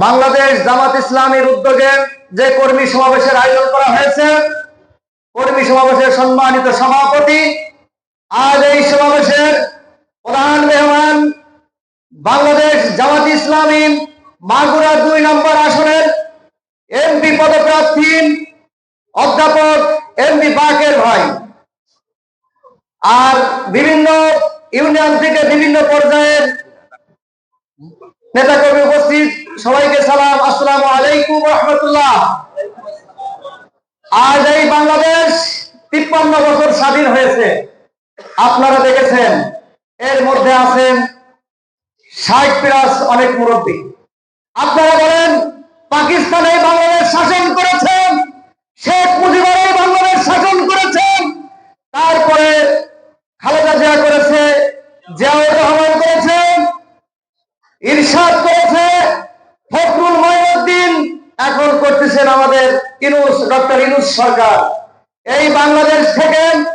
বাংলাদেশ জামাত ইসলামের উদ্যোগে যে কর্মী সমাবেশের আয়োজন করা হয়েছে, কর্মী সমাবেশের সম্মানিত সভাপতি, আজ এই সমাবেশের প্রধান মেহমান বাংলাদেশ জামাত ইসলামী মাগুরা দুই নম্বর আসনের এমপি পদপ্রার্থী অধ্যাপক এমপি বাকের ভাই। আর বিভিন্ন ইউনিয়ন থেকে বিভিন্ন পর্যায়ের নেতা কর্মী উপস্থিত সবাইকে সালাম, আসসালামু আলাইকুম রহমতুল্লাহ। আজ এই বাংলাদেশ তিপ্পান্ন বছর স্বাধীন হয়েছে। আপনারা দেখেছেন, এর মধ্যে আছেন ষাট অনেক মুরব্বী। আপনারা বলেন, পাকিস্তানে বাংলাদেশ শাসন করেছেন ইনুস, ডক্টর ইনুস সরকার। এই বাংলাদেশ থেকে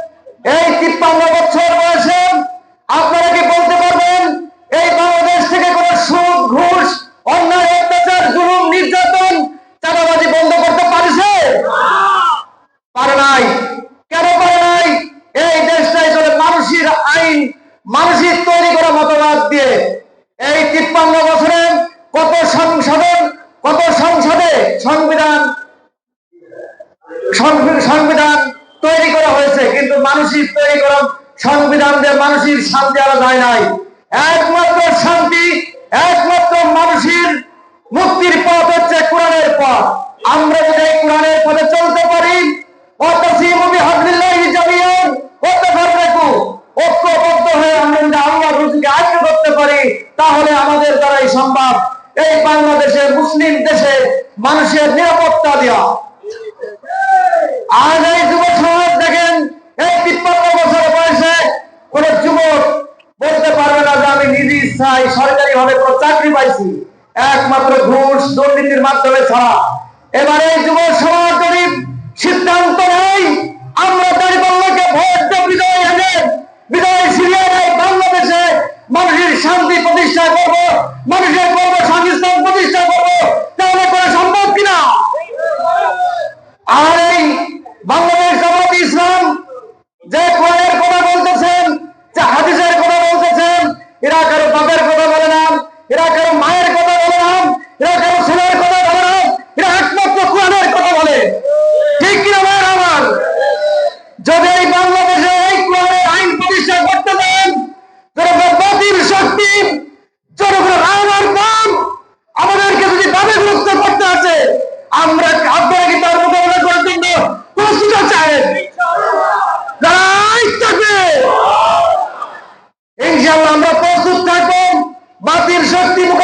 এই তিপ্পান্ন বছর বয়সে আপনারা কি বলতে পারবেন, এই বাংলাদেশ থেকে কোন সুদ, ঘুষ, অন্যায়, অত্যাচার, জুলুম, নির্যাতন চাঁদাবাজি বন্ধ করতে পারছে? পারে নাই। কেন পারে নাই? এই দেশটাই চলে মানুষের আইন, মানুষের তৈরি করা মতবাদ দিয়ে। এই তিপ্পান্ন বছরে কত সংশোধন, কত সংসদে সংবিধান সংবি- সংবিধান তৈরি করা হয়েছে, কিন্তু মানুষের তৈরি করা সংবিধান দিয়ে মানুষের শান্তি আনা যায় নাই। একমাত্র শান্তি, একমাত্র মানুষের মুক্তির পথ হচ্ছে কোরআনের পথ। আমরা যদি কোরআনের পথে চলতে পারি ধরতে পারি, তাহলে আমাদের দ্বারাই সম্ভব। এই বাংলাদেশে মুসলিম দেশে মানুষের নিরাপত্তা দেওয়া। আজ এই যুব সমাজ দেখেন, এই তিপ্পান্ন বছর বয়সে কোন যুবক বলতে পারবে না যে আমি নিজ ইচ্ছায় সরকারি ভাবে কোন চাকরি পাইছি। একমাত্র ঘুষ দুর্নীতির মাধ্যমে ছাড়া। এবারে এই যুব সমাজ যদি সিদ্ধান্ত নেই আমরা দাঁড়িপাল্লাকে ভোট দিয়ে বিজয় এনে বিজয় নেই বাংলাদেশে মানুষের শান্তি প্রতিষ্ঠা করব, মানুষের কর্মসংস্থান প্রতিষ্ঠা করব তাহলে করা সম্ভব কিনা আর এই বাংলাদেশ জামাত ইসলাম যে কোরআনের কথা বলতেছেন যে হাদিসের কথা বলতেছেন এরা কারও বাপের কথা বলে না, এরা কারও মায়ের কথা বলে না, এরা কারও ছেলের কথা বলে না, এরা একমাত্র কোরআনের কথা বলে। ঠিক কিনা ভাইয়ের আমার? যদি এই বাংলাদেশে এই কোরআনের আইন প্রতিষ্ঠা করতে দেন বাতিল শক্তি জনগণ রায়নার নাম আমাদেরকে যদি দাবি বিরক্ত করতে আছে আমরা আপনারা শক্তি